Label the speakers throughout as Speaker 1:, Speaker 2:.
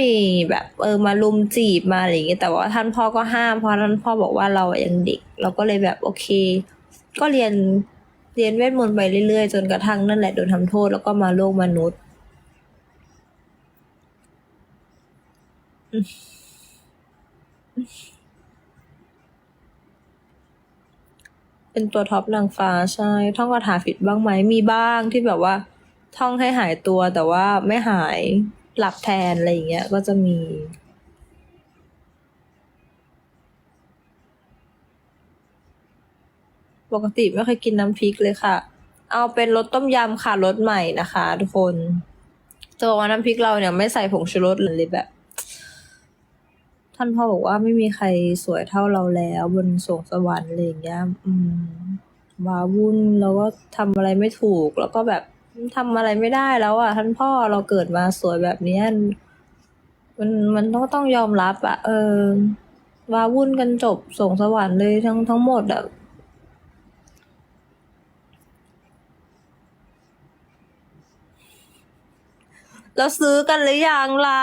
Speaker 1: มีแบบเออมาลุมจีบมาอะไรอย่างเงี้ยแต่ว่าท่านพ่อก็ห้ามเพราะท่านพ่อบอกว่าเรายังเด็ก เราก็เลยแบบโอเค ก็เรียนเรียนเวทมนต์ไปเรื่อยๆ จนกระทั่งนั่นแหละโดนทำโทษแล้วก็มาโลกมนุษย์เป็นตัวท็อปนางฟ้าใช่ ท่องคาถาผิดบ้างไหมมีบ้างที่แบบว่า ท่องให้หายตัวแต่ว่าไม่หาย หลับแทนอะไรอย่างเงี้ยก็จะมี ปกติไม่เคยกินน้ำพริกเลยค่ะ เอาเป็นรสต้มยำค่ะรสใหม่นะคะ ทุกคนจะบอกว่าน้ำพริกเราเนี่ยไม่ใส่ผงชูรสเลยแบบ ท่านพ่อบอกว่าไม่มีใครสวยเท่าเราแล้วบนสวงสวรรค์อะไรอย่างเงี้ย อืมว้าวุ่นแล้วก็ทำอะไรไม่ถูกแล้วก็แบบ ทำอะไรไม่ได้แล้วอะท่านพ่อเราเกิดมาสวยแบบนี้มันมันต้องต้องยอมรับอะเออวาวุ่นกันจบสวงสวรรค์เลยทั้งทั้งหมดอะแล้วซื้อกันหรือยังล่ะ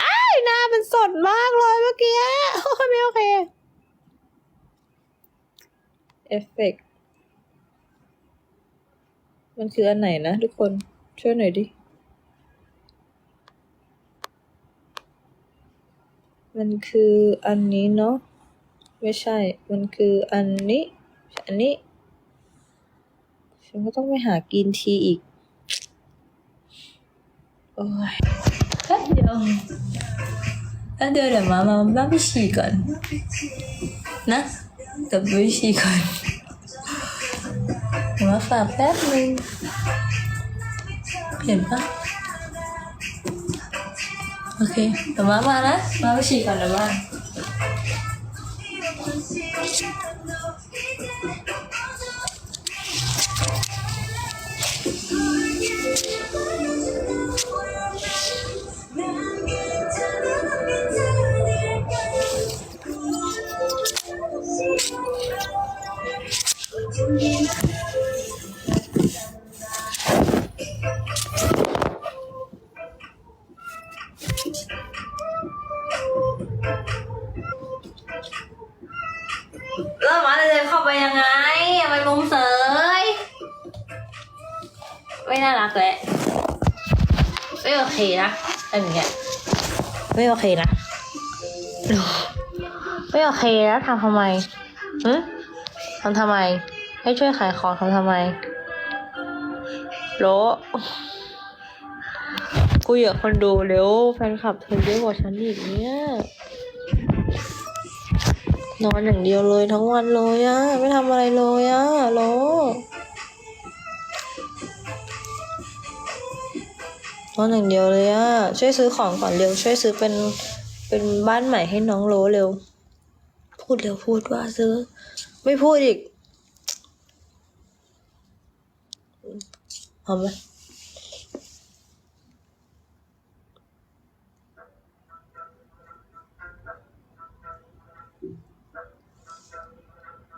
Speaker 1: อ้หน้ามันสดมากเลยเมื่อกี้ไม่โอเค เอฟเฟกต์มันคืออันไหนนะทุกคนช่วยหน่อยดิ มันคืออันนี้เนาะไม่ใช่ มันคืออันนี้ อันนี้ ฉันก็ต้องไปหากินทีอีก โอ้ยเดี๋ยวแป๊บเดี๋ยวเดี๋ยวมา มามาไปฉี่ก่อน นะ กับด้วยชีก่อนมาฝากแป๊บนึงเห็นปะโอเคแต่วมามานะมาไปฉี่ก่อนเดี๋ยว่า ไม่น่ารักแหละไม่โอเคนะอันเนี้ยไม่โอเคนะไม่โอเคแล้วทำทำไมหืทำทำไม ให้ช่วยขายของทำทำไมโลกูอยากคนดูเร็วแฟนคลับเธอเยอะกว่าฉันอีกเนี่ยนอนอย่างเดียวเลยทั้งวันเลยอะไม่ทำอะไรเลยอะโล นอนอย่างเดียวเลยอะช่วยซื้อของก่อนเร็ว ช่วยซื้อเป็นเป็นบ้านใหม่ให้น้องโลเร็ว พูดเร็วพูดว่าซื้อ ไม่พูดอีกเอาไหม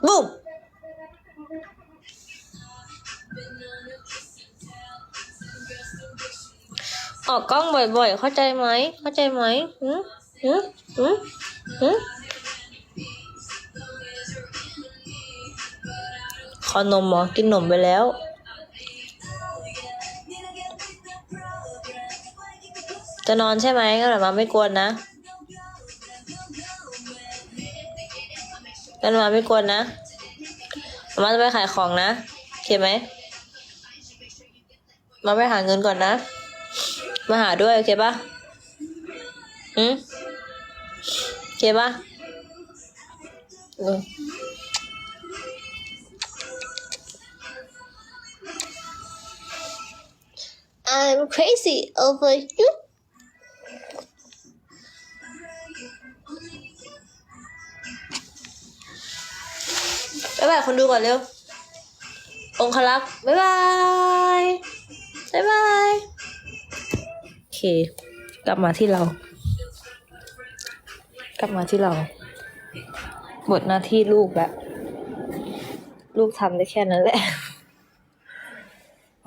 Speaker 1: บุ้ม ออกกล้องบ่อยๆ เข้าใจไหม เข้าใจไหมหืมหืมหืมหืมขอนมหรอกินนมไปแล้ว จะนอนใช่ไหมก็แบบมาไม่กวนนะกันมาไม่กวนนะมาจะไปขายของนะ โอเคไหม มาไปหาเงินก่อนนะ มาหาด้วย โอเคปะอืมโอเคปะเออ I'm crazy over you บ๊ายบายคนดูก่อนเร็ว องคลักษ์บ๊ายบาย บ๊ายบายโอ เค กลับมาที่เรา กลับมาที่เราหมดหน้าที่ลูกแล้วลูกทำได้แค่นั้นแหละ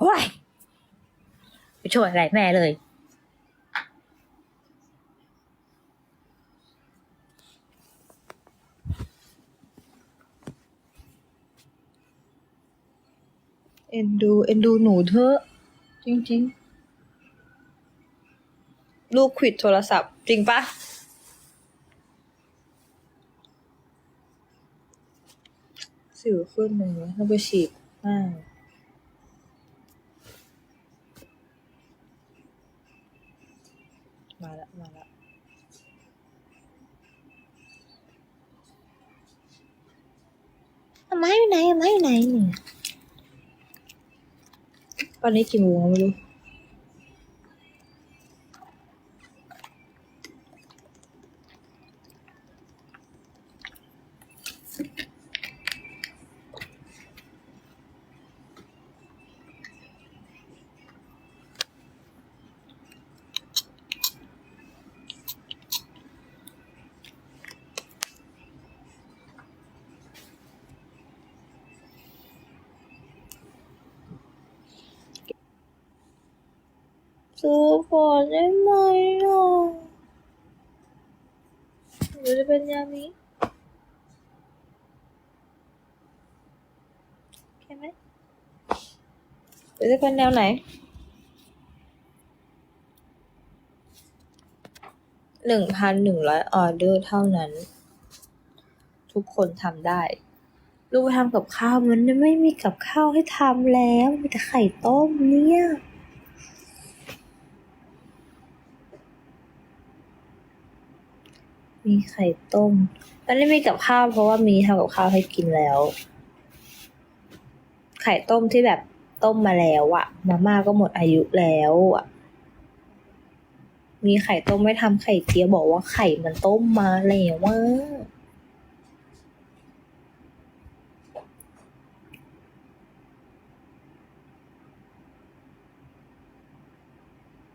Speaker 1: ว้าย
Speaker 2: ไปช่วยอะไรแม่เลย
Speaker 1: เอ็นดู เอ็นดูหนูเถอะ จริง ๆ ลูกขวิดโทรศัพท์ จริงปะสิวขึ้นหนึ่งแล้วต้องไปฉีดหน้ามาละมาละ
Speaker 2: ไม้อยู่ไหนไม้อยู่ไหนเนี่ย
Speaker 1: ตอนนี้กี่โมงแล้วไม่รู้ ซื้อก่อได้ไหมอะหรือจะเป็นยามิโอเคไหมหรือจะเป็นแนวไหนหนึ่งพันหนึ่งร้อยออเดอร์เท่านั้น ทุกคนทำได้ลูกไปทำกับข้าวมันไม่มีกับข้าวให้ทำแล้ว มีแต่ไข่ต้มเนี่ย มีไข่ต้มตอนนี้มีกับข้าวเพราะว่ามีทำกับข้าวให้กินแล้ว ไข่ต้มที่แบบต้มมาแล้วอะมาม่าก็หมดอายุแล้วอะมีไข่ต้มไม่ทำไข่เจียวบอกว่าไข่มันต้มมาแล้วว่า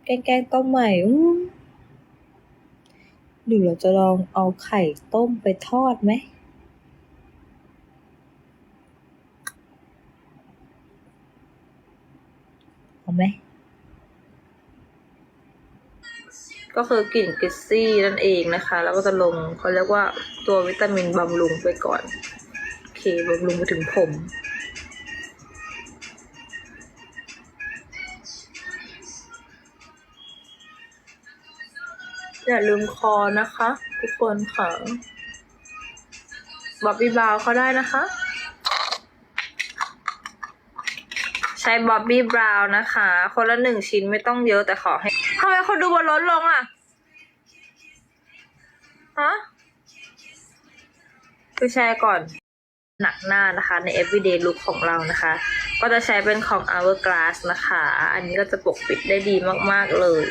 Speaker 1: แกงแกงต้มใหม่ หรือเราจะลองเอาไข่ต้มไปทอดไหม เอาไหม ก็คือกลิ่นกิซซี่นั่นเองนะคะ แล้วก็จะลงเขาเรียกว่าตัววิตามินบำรุงไปก่อน โอเคบำรุงไปถึงผม อย่าลืมคอนะคะ ทุกคนค่ะบอบบี้บราวน์เขาได้นะคะ ใช้บอบบี้บราวน์นะคะ คนละหนึ่งชิ้นไม่ต้องเยอะแต่ขอให้ทำไมคนดูบนลดลงอะฮะคือแชร์ก่อนหนักหน้านะคะ ใน everyday look ของเรานะคะ ก็จะใช้เป็นของ hourglass นะคะ อันนี้ก็จะปกปิดได้ดีมาก ๆ เลย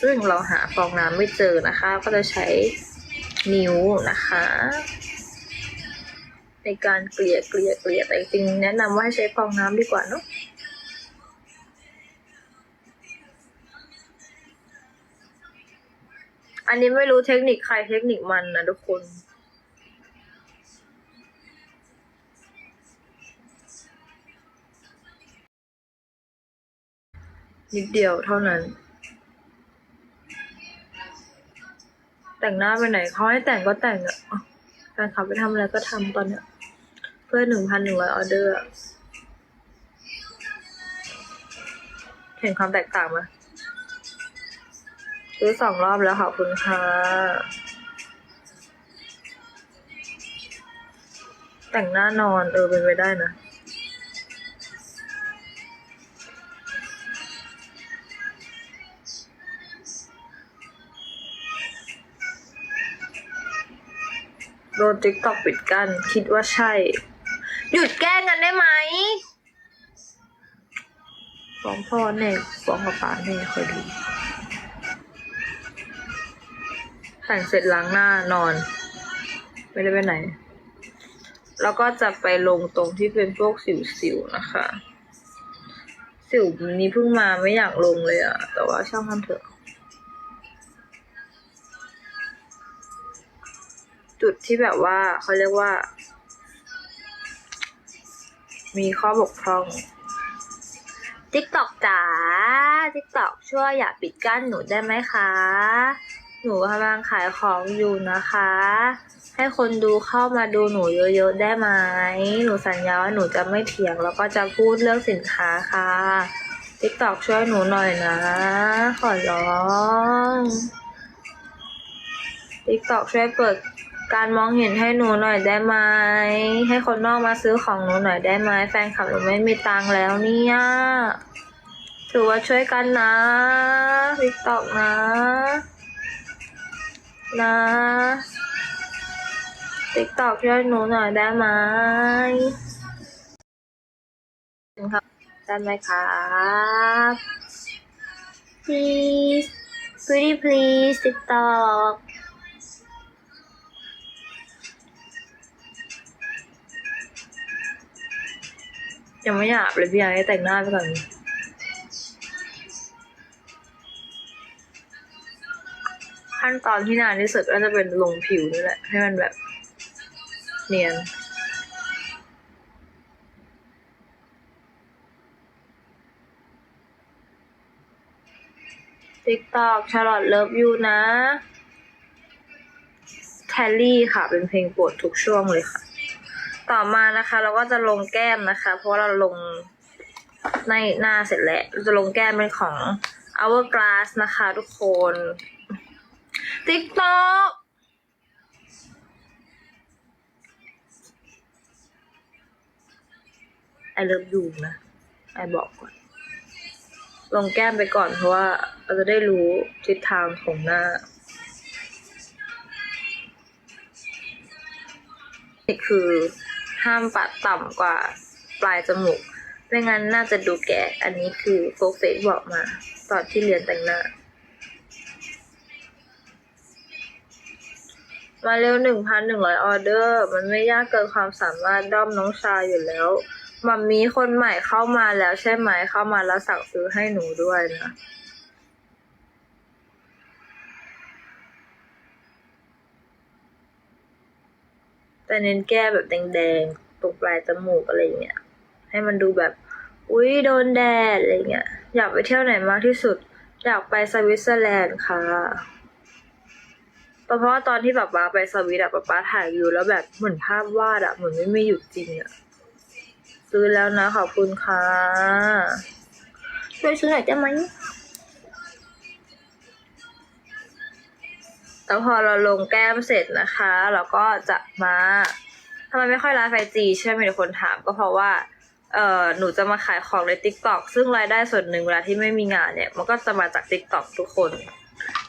Speaker 1: ซึ่งเราหาฟองน้ำไม่เจอนะคะ ก็จะใช้นิ้วนะคะ ในการเกลี่ยเกลี่ยเกลี่ยแต่จริงแนะนำว่าให้ใช้ฟองน้ำดีกว่าเนอะอันนี้ไม่รู้เทคนิคใครเทคนิคมันนะทุกคน นิดเดียวเท่านั้น แต่งหน้าไปไหนเขาให้แต่งก็แต่งอะอะแฟนคลับไปทำอะไรก็ทำตอนเนี้ย เพื่อหนึ่งพันหนึ่งร้อยออเดอร์เห็นความแตกต่างไหมซื้อสองรอบแล้วขอบคุณค่ะ แต่งหน้านอนเออเป็นไปได้นะ โดนติ๊กตอกปิดกั้นคิดว่าใช่ หยุดแกล้งกันได้ไหมฟ้องพ่อแน่ฟ้องป้าป๋าแน่คอยดูแต่งเสร็จล้างหน้านอน ไม่ได้ไปไหน แล้วก็จะไปลงตรงที่เป็นพวกสิวๆนะคะ สิวนี้เพิ่งมาไม่อยากลงเลยอะแต่ว่าช่างมันเถอะ จุดที่แบบว่าเขาเรียกว่า มีข้อบกพร่องติ๊กตอกจ๋า TikTok ช่วยอย่าปิดกั้นหนูได้ไหมคะ หนูกำลังขายของอยู่นะคะ ให้คนดูเข้ามาดูหนูเยอะๆได้ไหมหนูสัญญาว่าหนูจะไม่เถียงแล้วก็จะพูดเรื่องสินค้าค่ะ TikTok ช่วยหนูหน่อยนะ ขอร้อง TikTok ช่วยเปิด การมองเห็นให้หนูหน่อยได้ไหมให้คนนอกมาซื้อของหนูหน่อยได้ไหมแฟนคลับหนูไม่มีตังค์แล้วเนี่ยถือว่าช่วยกันนะ TikTok นะ นะ TikTok ช่วยหนูหน่อยได้ไหมครับได้ไหมครับ please pretty please TikTok ยังไม่อยากเลยพี่ไอ้แต่งหน้าไปก่อนขั้นตอนที่นานที่สุดก็จะเป็นลงผิวนี่แหละ ให้มันแบบ เนียน TikTok ชาลอตเลิฟยูนะแทลลี่ค่ะ เป็นเพลงโปรดทุกช่วงเลยค่ะ ต่อมานะคะ เราก็จะลงแก้มนะคะ เพราะเราลงในหน้าเสร็จแล้วเราจะลงแก้มเป็นของ Hourglass นะคะ ทุกคน TikTok ไอเลิฟยูนะไอบอกก่อน ลงแก้มไปก่อนเพราะว่าเราจะได้รู้ทิศทางของหน้านี่คือ ห้ามปัดต่ำกว่าปลายจมูก ไม่งั้นน่าจะดูแก่ อันนี้คือโฟเฟกบอกมา ตอนที่เรียนแต่งหน้า มาเร็วหนึ่งพันหนึ่งร้อยออเดอร์ มันไม่ยากเกินความสามารถด้อมน้องชายอยู่แล้วมัมมีคนใหม่เข้ามาแล้วใช่ไหมเข้ามาแล้วสั่งซื้อให้หนูด้วยนะ แต่เน้นแก้แบบแดงๆ ตรงปลายจมูกอะไรเงี้ย ให้มันดูแบบ อุ๊ย โดนแดดอะไรเงี้ย อยากไปเที่ยวไหนมากที่สุด อยากไปสวิตเซอร์แลนด์ค่ะเพราะว่าตอนที่ป๊าป๊าไปสวิตอะป๊าป๊าถ่ายวิวแล้วแบบเหมือนภาพวาดอะเหมือนไม่ไมีอยู่จริงอะซื้อแล้วนะขอบคุณค่ะช่วยซื้อหน่อยได้ไหม แล้วพอเราลงแก้มเสร็จนะคะ เราก็จะมาทำไมไม่ค่อยไลฟ์ไอจีใช่ไหมมีแต่คนถามก็เพราะว่าเอ่อหนูจะมาขายของใน t ิ k t o k ซึ่งรายได้ส่วนหนึ่งเวลาที่ไม่มีงานเนี่ย มันก็จะมาจาก t ิ k t o k ทุกคน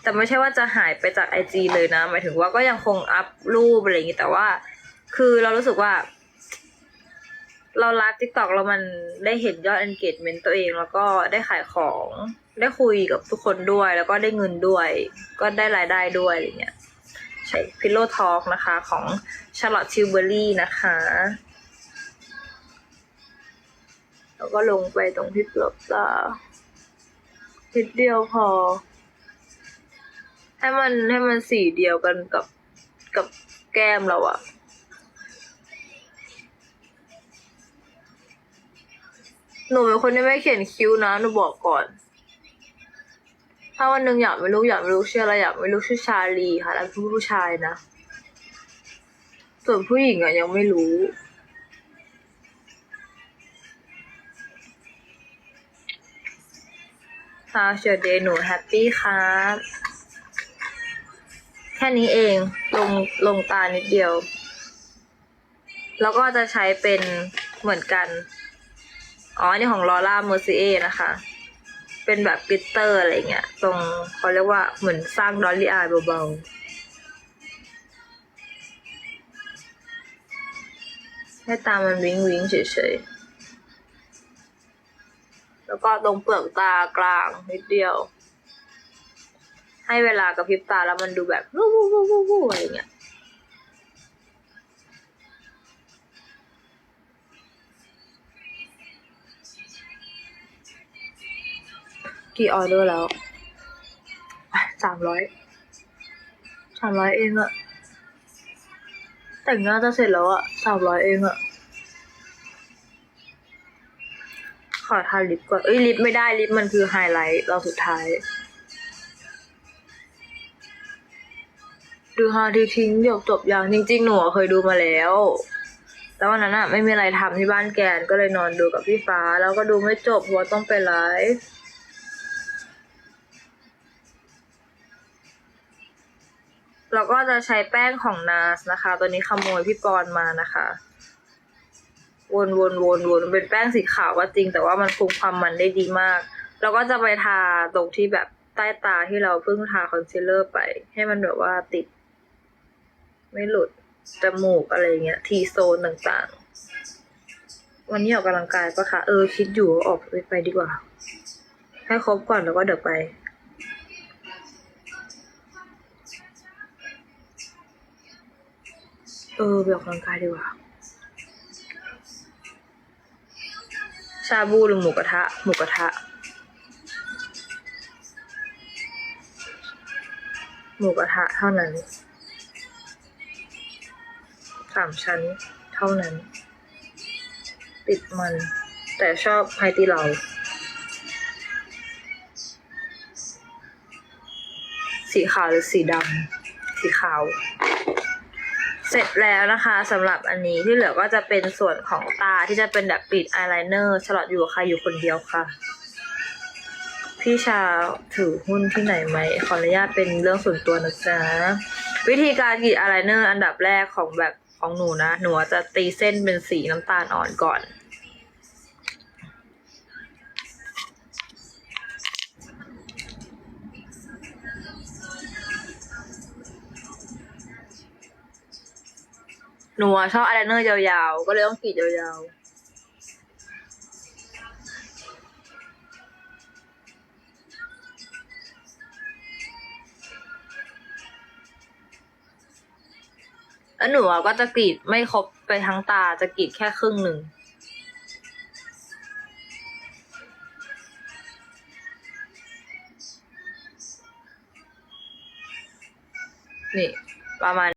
Speaker 1: แต่ไม่ใช่ว่าจะหายไปจากไอจเลยนะ หมายถึงว่าก็ยังคงอัพรูปอะไรอย่างงี้แต่ว่า คือเรารู้สึกว่า เราไลฟ์ทิกตอกเรามันได้เห็นยอด engagement ตัวเอง แล้วก็ได้ขายของ ได้คุยกับทุกคนด้วย แล้วก็ได้เงินด้วย ก็ได้รายได้ด้วยอะไรเงี้ยใช้ Pillow Talk นะคะของ Charlotte Tilbury นะคะ แล้วก็ลงไปตรงที่เปลือกตานิดเดียวพอ ให้มันให้มันสีเดียวกันกับกับแก้มเราอะ หนูเป็นคนที่ไม่เขียนคิ้วนะหนูบอกก่อน ถ้าวันหนึ่งอยากไม่รู้อยากไม่รู้ชื่ออะไรอยากไม่รู้ชื่อชาลีค่ะแล้วคือผู้ชายนะ ส่วนผู้หญิงอะยังไม่รู้ How's your day หนูแฮปปี้ครับแค่นี้เองลงลงตานิดเดียว แล้วก็จะใช้เป็นเหมือนกัน อ๋ออันนี่ของลอร่าเมอร์ซิเอนะคะ เป็นแบบกลิตเตอร์อะไรเงี้ย ตรงเขาเรียกว่าเหมือนสร้างดอลลี่อายเบาๆ ให้ตามันวิงวิงเฉยๆ แล้วก็ตรงเปลือกตากลางนิดเดียว ให้เวลากระพริบตาแล้วมันดูแบบวูวู้วู้วู้วู้อะไรเงี้ย กี่ออเดอร์แล้วสามร้อยสามร้อยเองอะแต่งหน้าจะเสร็จแล้วอะสามร้อยเองอะขอทาลิปก่อน เอ้ยลิปไม่ได้ลิปมันคือไฮไลท์เราสุดท้าย ดูฮาทีทิ้งหยกจบยังจริง ๆ หนูอะเคยดูมาแล้วแต่วันนั้นอะไม่มีอะไรทำที่บ้านแกนก็เลยนอนดูกับพี่ฟ้า แล้วก็ดูไม่จบเพราะว่าต้องไปไลฟ์ เราก็จะใช้แป้งของนาสนะคะ ตัวนี้ขโมยพี่ปอนมานะคะ วนวนวนวนเป็นแป้งสีขาวก็จริง แต่ว่ามันคุมความมันได้ดีมากแล้วก็จะไปทาตรงที่แบบใต้ตาที่เราเพิ่งทาคอนซีลเลอร์ไป ให้มันแบบว่าติด ไม่หลุดจมูกอะไรเงี้ย ทีโซนต่างๆ วันนี้ออกกำลังกายปะคะ เออ คิดอยู่ออกไปไปดีกว่า ให้ครบก่อนแล้วก็เดี๋ยวไป ออไปออกกำลังกายดีกว่า ชาบูหรือหมูกระทะ หมูกระทะ หมูกระทะเท่านั้นสามชั้นเท่านั้น ติดมัน แต่ชอบไฮตีเหลาสีขาวหรือสีดำ สีขาว เสร็จแล้วนะคะสำหรับอันนี้ที่เหลือก็จะเป็นส่วนของตาที่จะเป็นแบบปิดอายไลเนอร์ฉลอดอยู่กับใครอยู่คนเดียวค่ะ พี่ชาถือหุ้นที่ไหนไหมขออนุญาตเป็นเรื่องส่วนตัวนะจ๊ะวิธีการกรีดอายไลเนอร์อันดับแรกของแบบของหนูนะ หนูจะตีเส้นเป็นสีน้ำตาลอ่อนก่อน หนูอะชอบอายไลเนอร์ยาวๆ ก็เลยต้องกรีดยาวๆ แล้วหนูอะก็จะกรีดไม่ครบไปทั้งตาจะกรีดแค่ครึ่งหนึ่ง นี่ ประมาณ